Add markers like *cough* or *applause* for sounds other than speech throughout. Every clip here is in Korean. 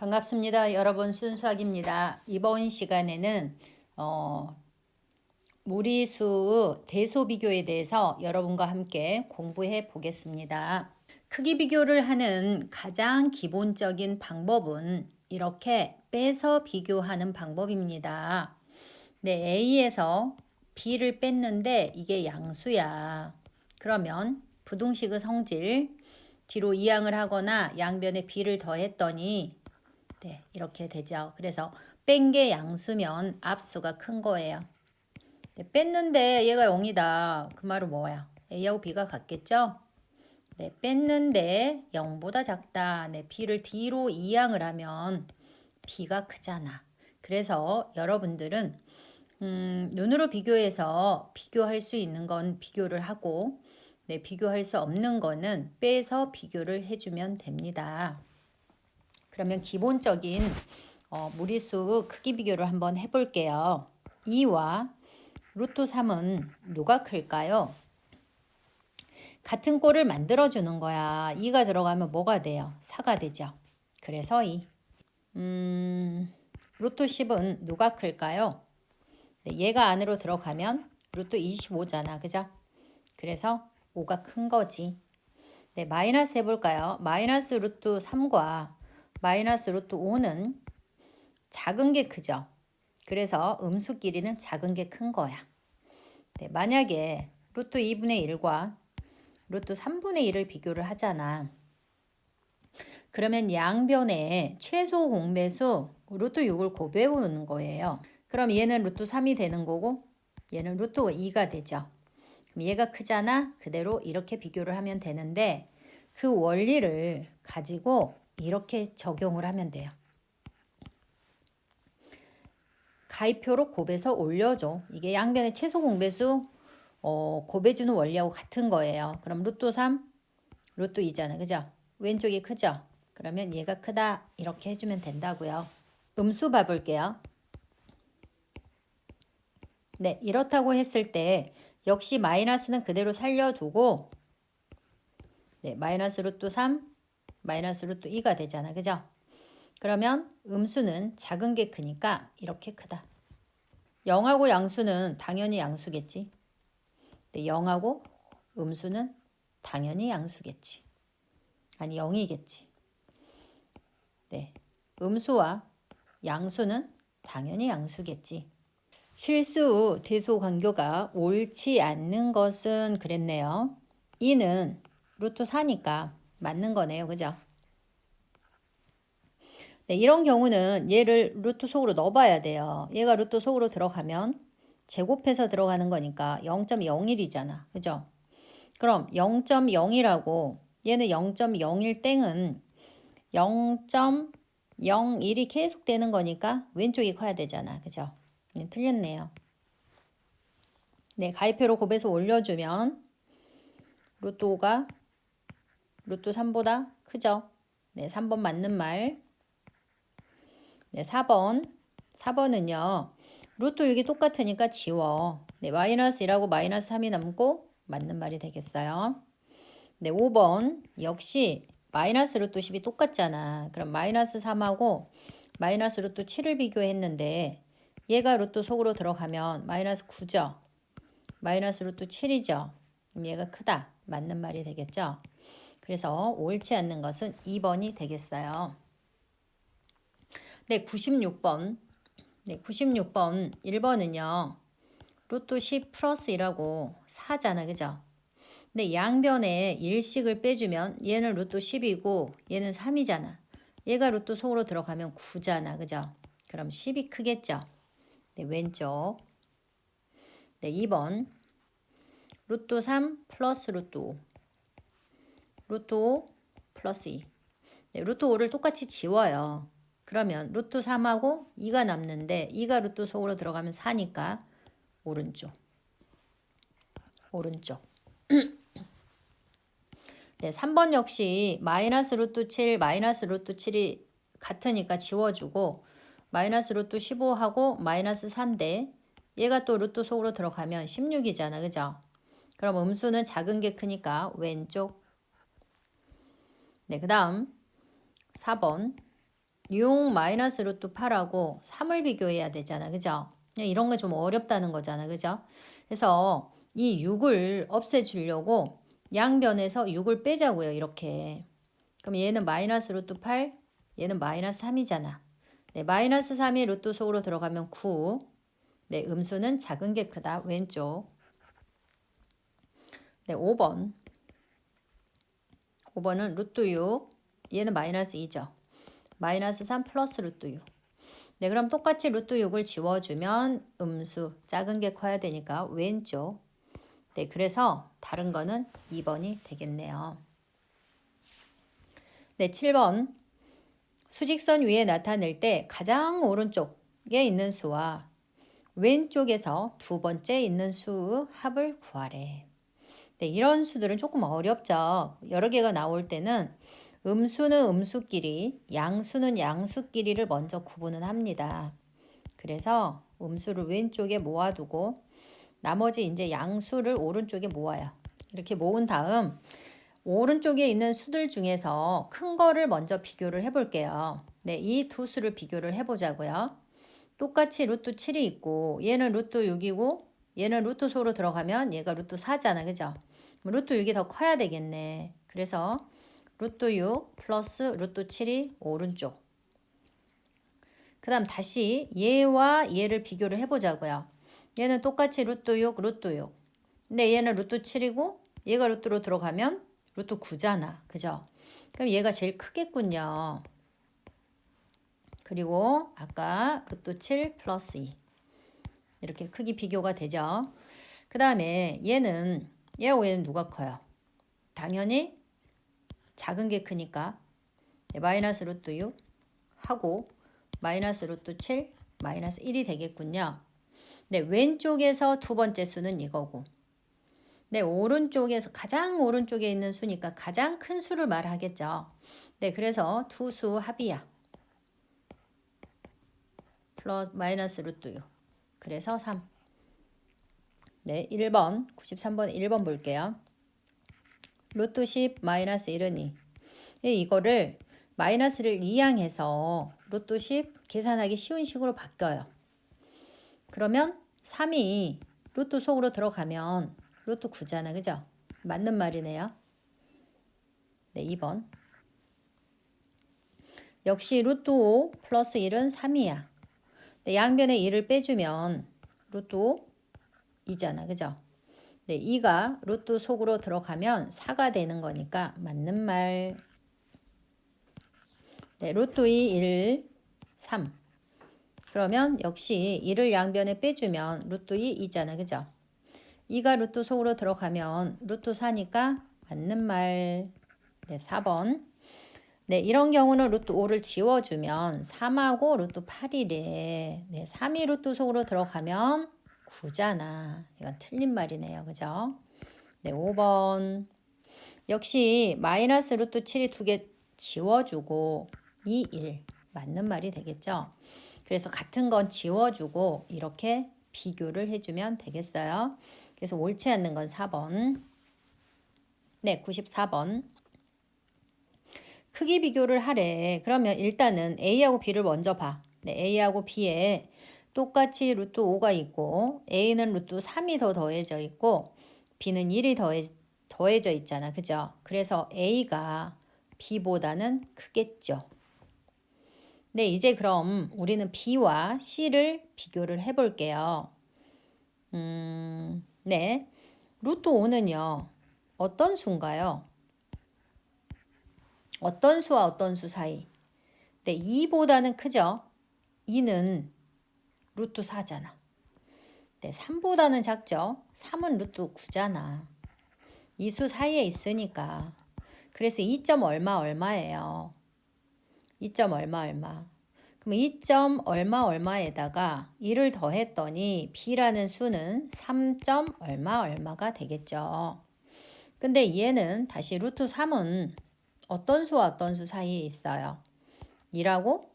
반갑습니다. 여러분 순수학입니다. 이번 시간에는 어, 무리수 대소 비교에 대해서 여러분과 함께 공부해 보겠습니다. 크기 비교를 하는 가장 기본적인 방법은 이렇게 빼서 비교하는 방법입니다. 네, A에서 B를 뺐는데 이게 양수야. 그러면 부등식의 성질 뒤로 이항을 하거나 양변에 B를 더했더니 네, 이렇게 되죠. 그래서 뺀 게 양수면 압수가 큰 거예요. 네, 뺐는데 얘가 0이다. 그 말은 뭐야? A하고 B가 같겠죠? 네, 뺐는데 0보다 작다. 네, B를 D로 이항을 하면 B가 크잖아. 그래서 여러분들은 음, 눈으로 비교해서 비교할 수 있는 건 비교를 하고 네, 비교할 수 없는 거는 빼서 비교를 해주면 됩니다. 그러면 기본적인 어, 무리수 크기 비교를 한번 해볼게요. 2와 루트 3은 누가 클까요? 같은 꼴을 만들어주는 거야. 2가 들어가면 뭐가 돼요? 4가 되죠. 그래서 2. 음, 루트 10은 누가 클까요? 네, 얘가 안으로 들어가면 루트 25잖아. 그죠? 그래서 5가 큰 거지. 네, 마이너스 해볼까요? 마이너스 루트 3과 마이너스 루트 5는 작은 게 크죠. 그래서 음수 길이는 작은 게 큰 거야. 네, 만약에 루트 2분의 1과 루트 3분의 1을 비교를 하잖아. 그러면 양변의 최소 공배수 루트 6을 곱해오는 거예요. 그럼 얘는 루트 3이 되는 거고 얘는 루트 2가 되죠. 그럼 얘가 크잖아. 그대로 이렇게 비교를 하면 되는데 그 원리를 가지고 이렇게 적용을 하면 돼요. 가입표로 곱해서 올려줘. 이게 양변의 최소 공배수 어, 곱해주는 원리하고 같은 거예요. 그럼 루트 3, 루트 2잖아. 그죠? 왼쪽이 크죠? 그러면 얘가 크다. 이렇게 해주면 된다고요. 음수 봐볼게요. 네, 이렇다고 했을 때 역시 마이너스는 그대로 살려두고 네, 마이너스 루트 3, 마이너스 루트 2가 되잖아. 그죠? 그러면 음수는 작은 게 크니까 이렇게 크다. 0하고 양수는 당연히 양수겠지. 네, 0하고 음수는 당연히 양수겠지. 아니 0이겠지. 네. 음수와 양수는 당연히 양수겠지. 실수 대소 관교가 옳지 않는 것은 그랬네요. 이는 루트 4니까 맞는 거네요. 그죠? 네, 이런 경우는 얘를 루트 속으로 넣어봐야 돼요. 얘가 루트 속으로 들어가면 제곱해서 들어가는 거니까 0.01이잖아. 그죠? 그럼 0.0이라고 얘는 0.01 땡은 0.01이 계속 되는 거니까 왼쪽이 커야 되잖아. 그죠? 네, 틀렸네요. 네, 가입표로 곱해서 올려주면 루트 5가 루트 3보다 크죠? 네, 3번 맞는 말. 네, 4번. 4번은요. 루트 6이 똑같으니까 지워. 네, 마이너스 1하고 마이너스 3이 남고 맞는 말이 되겠어요. 네, 5번. 역시 마이너스 루트 10이 똑같잖아. 그럼 마이너스 3하고 마이너스 루트 7을 비교했는데 얘가 루트 속으로 들어가면 마이너스 9죠. 마이너스 루트 7이죠. 얘가 크다. 맞는 말이 되겠죠. 그래서 옳지 않는 것은 2번이 되겠어요. 네, 96번. 네, 96번. 1번은요. 루트 10 플러스 1하고 4잖아. 그죠? 근데 양변에 일식을 빼주면 얘는 루트 10이고 얘는 3이잖아. 얘가 루트 속으로 들어가면 9잖아. 그죠? 그럼 10이 크겠죠? 네, 왼쪽. 네, 2번. 루트 3 플러스 루트 5. 루트 5 플러스 2. 네, 루트 5를 똑같이 지워요. 그러면 루트 3하고 2가 남는데 2가 루트 속으로 들어가면 4니까 오른쪽. 오른쪽. *clears throat* 네, 3번 역시 마이너스 루트 7, 마이너스 루트 7이 같으니까 지워주고 마이너스 루트 15하고 마이너스 4인데 얘가 또 루트 속으로 들어가면 16이잖아. 그죠? 그럼 음수는 작은 게 크니까 왼쪽 네, 그 다음 4번 6 마이너스 루트 8하고 3을 비교해야 되잖아. 그죠? 이런 거좀 어렵다는 거잖아. 그죠? 그래서 이 6을 없애주려고 양변에서 6을 빼자고요. 이렇게. 그럼 얘는 마이너스 루트 8, 얘는 마이너스 3이잖아. 네, 마이너스 3이 루트 속으로 들어가면 9. 네, 음수는 작은 게 크다. 왼쪽. 네, 5번. 5번은 루트 6. 얘는 마이너스 2죠. 마이너스 3 플러스 루트 6. 네, 그럼 똑같이 루트 6을 지워주면 음수 작은 게 커야 되니까 왼쪽. 네, 그래서 다른 거는 2번이 되겠네요. 네, 7번. 수직선 위에 나타낼 때 가장 오른쪽에 있는 수와 왼쪽에서 두 번째 있는 수 합을 구하래. 네, 이런 수들은 조금 어렵죠. 여러 개가 나올 때는 음수는 음수끼리, 양수는 양수끼리를 먼저 구분을 합니다. 그래서 음수를 왼쪽에 모아두고 나머지 이제 양수를 오른쪽에 모아요. 이렇게 모은 다음 오른쪽에 있는 수들 중에서 큰 거를 먼저 비교를 해볼게요. 네, 이 두 수를 비교를 해보자고요. 똑같이 루트 7이 있고 얘는 루트 6이고 얘는 루트 소로 들어가면 얘가 루트 4잖아. 그죠? 루트 6이 더 커야 되겠네. 그래서 루트 6 플러스 루트 7이 오른쪽. 그 다음 다시 얘와 얘를 비교를 해보자고요. 얘는 똑같이 루트 6, 루트 6. 근데 얘는 루트 7이고 얘가 루트로 들어가면 루트 9잖아. 그죠? 그럼 얘가 제일 크겠군요. 그리고 아까 루트 7 플러스 2. 이렇게 크기 비교가 되죠. 그 다음에 얘는 얘하고 얘는 누가 커요? 당연히 작은 게 크니까 네, 마이너스 루트 6 하고 마이너스 루트 7 마이너스 1이 되겠군요. 네, 왼쪽에서 두 번째 수는 이거고 네, 오른쪽에서 가장 오른쪽에 있는 수니까 가장 큰 수를 말하겠죠. 네, 그래서 두 수 합이야. 플러스 마이너스 루트 6. 그래서 3. 네, 1번, 93번 1번 볼게요. 루트 10 마이너스 1은 2. 이거를 마이너스를 이항해서 루트 10 계산하기 쉬운 식으로 바뀌어요. 그러면 3이 루트 속으로 들어가면 루트 9잖아. 그죠? 맞는 말이네요. 네, 2번. 역시 루트 5 플러스 1은 3이야. 네, 양변에 1을 빼주면 루트 5 2잖아. 그죠? 네, 2가 루트 속으로 들어가면 4가 되는 거니까 맞는 말. 네, 루트 2 1 3. 그러면 역시 1을 양변에 빼주면 루트 2 2잖아. 그죠? 2가 루트 속으로 들어가면 루트 4니까 맞는 말. 네, 4번. 네, 이런 경우는 루트 5를 지워주면 3하고 루트 8이래. 네, 3이 루트 속으로 들어가면 9잖아. 이건 틀린 말이네요. 그죠? 네, 5번. 역시 마이너스 루트 7이 두 개 지워주고 2, 1. 맞는 말이 되겠죠? 그래서 같은 건 지워주고 이렇게 비교를 해주면 되겠어요. 그래서 옳지 않는 건 4번. 네, 94번. 크기 비교를 하래. 그러면 일단은 A하고 B를 먼저 봐. 네, A하고 B에 똑같이 루트 5가 있고 A는 루트 3이 더 더해져 있고 B는 1이 더해, 더해져 있잖아. 그죠? 그래서 A가 B보다는 크겠죠. 네, 이제 그럼 우리는 B와 C를 비교를 해볼게요. 음, 네. 루트 5는요. 어떤 수인가요? 어떤 수와 어떤 수 사이? 네, 2보다는 크죠? 2는 루트 4잖아. 네, 3보다는 작죠? 3은 루트 9잖아. 이 수 사이에 있으니까. 그래서 2점 얼마 얼마예요. 2점 얼마 얼마. 그럼 2점 얼마 얼마에다가 1을 더했더니 b라는 수는 3점 얼마 얼마가 되겠죠. 근데 얘는 다시 루트 3은 어떤 수와 어떤 수 사이에 있어요? 2라고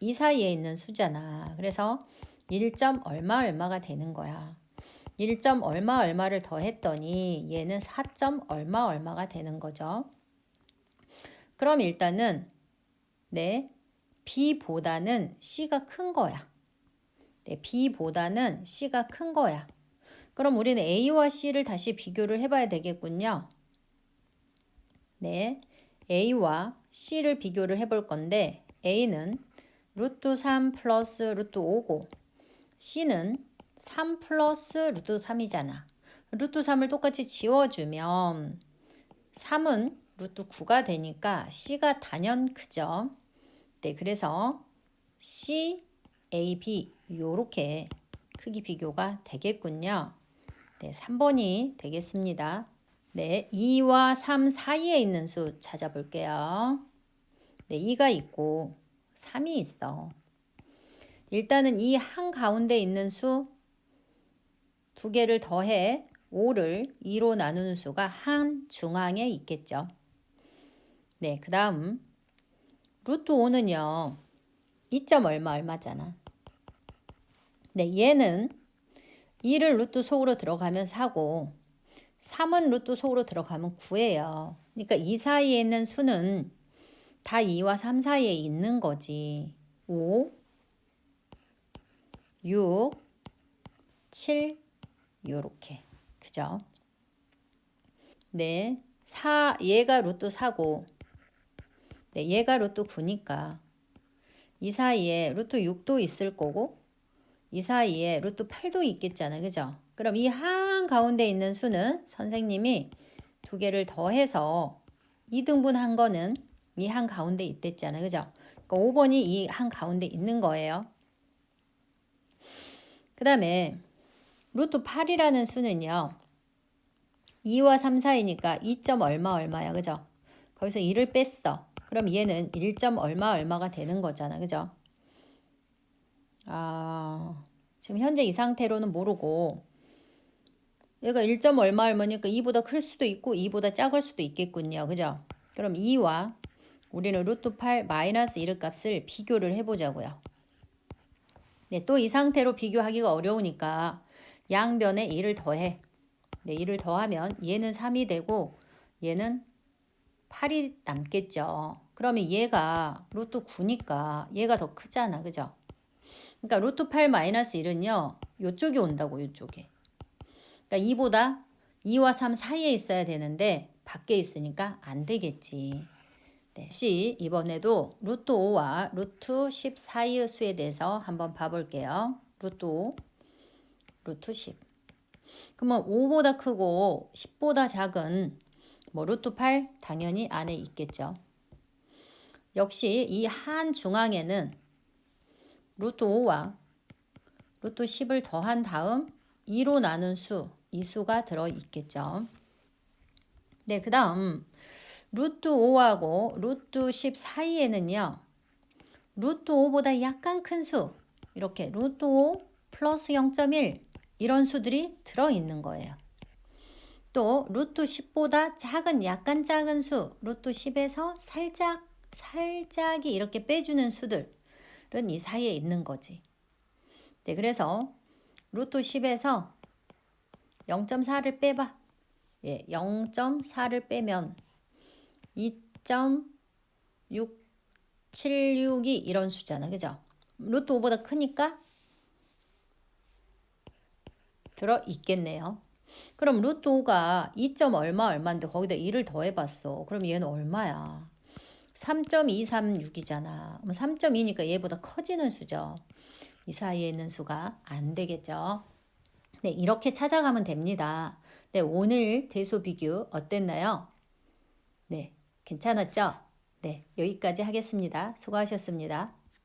2 사이에 있는 수잖아. 그래서 1점 얼마 얼마가 되는 거야. 1점 얼마 얼마를 더했더니 얘는 4점 얼마 얼마가 되는 거죠. 그럼 일단은 네 B보다는 C가 큰 거야. 네, B보다는 C가 큰 거야. 그럼 우리는 A와 C를 다시 비교를 해봐야 되겠군요. 네, A와 C를 비교를 해볼 건데 A는 루트 3 플러스 루트 5고 C는 3 플러스 루트 3이잖아. 루트 3을 똑같이 지워주면 3은 루트 9가 되니까 C가 단연 크죠. 네, 그래서 C, A, B 요렇게 크기 비교가 되겠군요. 네, 3번이 되겠습니다. 네, 2와 3 사이에 있는 수 찾아볼게요. 네, 2가 있고 3이 있어. 일단은 이 한 가운데 있는 수 두 개를 더해 5를 2로 나누는 수가 한 중앙에 있겠죠. 네, 그 다음 루트 5는요. 2점 얼마 얼마잖아. 네, 얘는 2를 루트 속으로 들어가면 4고 3은 루트 속으로 들어가면 9예요. 그러니까 이 사이에 있는 수는 다 2와 3 사이에 있는 거지. 5, 6, 7 요렇게. 그죠? 네. 4 얘가 루트 4고 네, 얘가 루트 9니까 이 사이에 루트 6도 있을 거고 이 사이에 루트 8도 있겠잖아. 그죠? 그럼 이 한 가운데 있는 수는 선생님이 두 개를 더해서 2등분 한 거는 이 한 가운데 있댔잖아. 그죠? 그러니까 5번이 이 한 가운데 있는 거예요. 그 다음에 루트 8이라는 수는요. 2와 3 사이니까 2점 얼마 얼마야. 그죠? 거기서 2를 뺐어. 그럼 얘는 1점 얼마 얼마가 되는 거잖아. 그죠? 아, 지금 현재 이 상태로는 모르고 얘가 1점 얼마 얼마니까 2보다 클 수도 있고 2보다 작을 수도 있겠군요. 그죠? 그럼 2와 우리는 루트 8 마이너스 1의 값을 비교를 해보자고요. 네, 또 이 상태로 비교하기가 어려우니까 양변에 1을 더해. 네, 1을 더하면 얘는 3이 되고 얘는 8이 남겠죠. 그러면 얘가 루트 9니까 얘가 더 크잖아. 그죠? 그러니까 루트 8 마이너스 1은요. 요쪽에 온다고 요쪽에. 그러니까 2보다 2와 3 사이에 있어야 되는데 밖에 있으니까 안 되겠지. 네. 다시 이번에도 루트 5와 루트 10 사이의 수에 대해서 한번 봐볼게요. 루트 5, 루트 10. 그러면 5보다 크고 10보다 작은 뭐 루트 8 당연히 안에 있겠죠. 역시 이 한 중앙에는 루트 5와 루트 10을 더한 다음 2로 나눈 수, 이 수가 들어 있겠죠. 네, 그 다음 루트 5하고 루트 10 사이에는요. 루트 5보다 약간 큰 수, 이렇게 루트 5 플러스 0.1 이런 수들이 들어 있는 거예요. 또 루트 10보다 작은 약간 작은 수, 루트 10에서 살짝 살짝이 이렇게 빼주는 수들은 이 사이에 있는 거지. 네, 그래서 루트 10에서 0.4를 빼봐. 예, 0.4를 빼면 2.676이 이런 수잖아. 그죠? 루트 5보다 크니까 들어 있겠네요. 그럼 루트 5가 2. 얼마 얼마인데 거기다 1을 더해봤어. 그럼 얘는 얼마야? 3.236이잖아. 3.2니까 얘보다 커지는 수죠. 이 사이에 있는 수가 안 되겠죠. 네, 이렇게 찾아가면 됩니다. 네, 오늘 대소 비교 어땠나요? 네, 괜찮았죠? 네, 여기까지 하겠습니다. 수고하셨습니다.